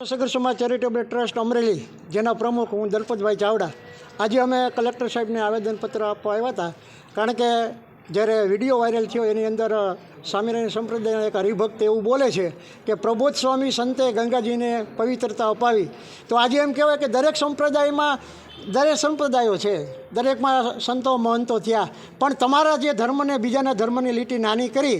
સગર સમાજ charitable trust Amreli, જેના પ્રમુખ હું દલપતભાઈ ચાવડા. આજે અમે કલેક્ટર સાહેબને આવેદનપત્ર આપવા આવ્યા હતા, કારણ કે જ્યારે વીડિયો વાયરલ થયો, એની અંદર સ્વામિનારાયણ સંપ્રદાયના એક હરિભક્ત એવું બોલે છે કે, પ્રબોધ સ્વામી સંતે ગંગાજીને પવિત્રતા અપાવી. તો આજે એમ કહેવાય કે દરેક સંપ્રદાયમાં, દરેક સંપ્રદાયો છે, દરેકમાં સંતો મહંતો થયા. પણ તમારા જે ધર્મને, બીજાના ધર્મની લીટી નાની કરી,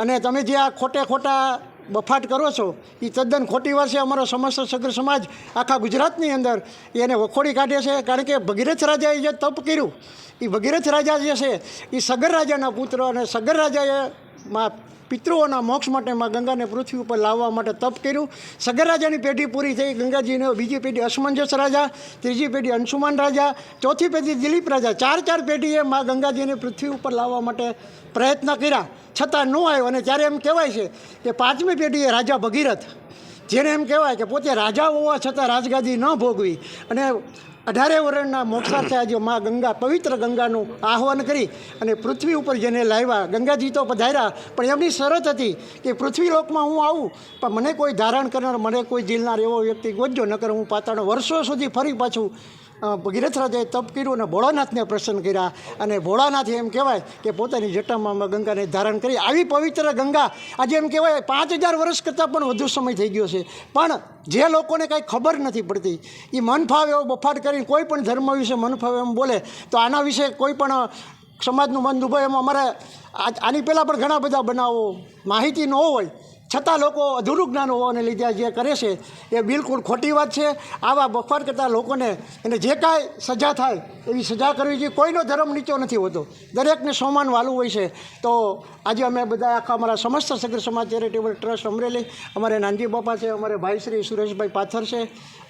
અને તમે જે આ ખોટે ખોટા બફાટ કરો છો એ તદ્દન ખોટી વાત છે. અમારો સમસ્ત સગર સમાજ, આખા ગુજરાતની અંદર એને વખોડી કાઢે છે. કારણ કે ભગીરથ રાજાએ જે તપ કર્યું એ ભગીરથ રાજા જે છે એ સગર રાજાના પુત્ર અને સગર રાજાએ માં પિતૃઓના મોક્ષ માટે માં ગંગાને પૃથ્વી ઉપર લાવવા માટે તપ કર્યું. સગર રાજાની પેઢી પૂરી થઈ. ગંગાજીને બીજી પેઢી અસમંજસ રાજા, ત્રીજી પેઢી અંશુમાન રાજા, ચોથી પેઢી દિલીપ રાજા. ચાર ચાર પેઢીએ માં ગંગાજીને પૃથ્વી ઉપર લાવવા માટે પ્રયત્ન કર્યા. છતાં ન આવ્યો અને ત્યારે એમ કહેવાય છે કે પાંચમી પેઢીએ રાજા ભગીરથ. જેને એમ કહેવાય કે પોતે રાજા હોવા છતાં રાજગાદી ન ભોગવી અને અઢારે વર્ષના મોક્ષાર્થે આજે મા ગંગા, પવિત્ર ગંગાનું આહવાન કરી અને પૃથ્વી ઉપર જેને લાવ્યા, ગંગાજી તો પધાર્યા, પણ એમની શરત હતી કે પૃથ્વી લોકમાં હું આવું, પણ મને કોઈ ધારણ કરનાર, મને કોઈ જીલનાર એવો વ્યક્તિ ગોજો, નકર હું પાતાળ વર્ષો સુધી ફરી પાછું રાજાએ તપ કર્યું અને ભોળાનાથને પ્રસન્ન કર્યા. અને ભોળાનાથ એમ કહેવાય કે પોતાની જટામાં ગંગાને ધારણ કરી આવી પવિત્ર ગંગા. આજે એમ કહેવાય પાંચ હજાર વર્ષ કરતાં પણ વધુ સમય થઈ ગયો છે. પણ જે લોકોને કાંઈ ખબર નથી પડતી એ મન ફાવે એવો બફાટ કરીને કોઈ પણ ધર્મ વિશે મન ફાવે એમ બોલે, તો આના વિશે કોઈ પણ સમાજનું મન દુભાય એમ અમારે આની પહેલાં પણ ઘણા બધા બનાવો, માહિતી ન હોય. છતાં લોકો અધૂરું જ્ઞાન હોવાને લીધે જે કરે છે, એ બિલકુલ ખોટી વાત છે. આવા બફાટ કરતા લોકોને એને જે કાંઈ સજા થાય, એવી સજા કરવી જોઈએ. કોઈનો ધર્મ નીચો નથી હોતો. દરેકને સમાન વાલું હોય છે. તો આજે અમે બધા આખા અમારા સમસ્ત સગર સમાજ ચેરિટેબલ ટ્રસ્ટ અમરેલી, અમારે નાનજી બાપા છે, અમારે ભાઈ શ્રી સુરેશભાઈ પાથર છે,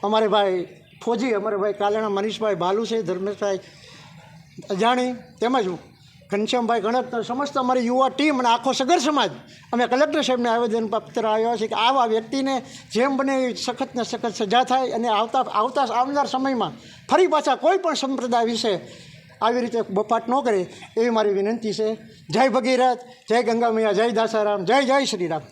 અમારે ભાઈ ફોજી, અમારે ભાઈ કાલેણા મનીષભાઈ ભાલુ છે, ધર્મેશભાઈ અજાણી, તેમજ ઘનશ્યામભાઈ ગણત સમસ્ત અમારી યુવા ટીમ અને આખો સગર સમાજ, અમે કલેક્ટર સાહેબને આવેદન પત્ર આવ્યા છે કે આવા વ્યક્તિને જેમ બને સખત ને સખત સજા થાય અને આવતા આવતા આવનાર સમયમાં ફરી પાછા કોઈ પણ સંપ્રદાય વિશે આવી રીતે બપાટ ન કરે એવી મારી વિનંતી છે. જય ભગીરથ, જય ગંગા મૈયા, જય દાસારામ, જય જય શ્રીરામ.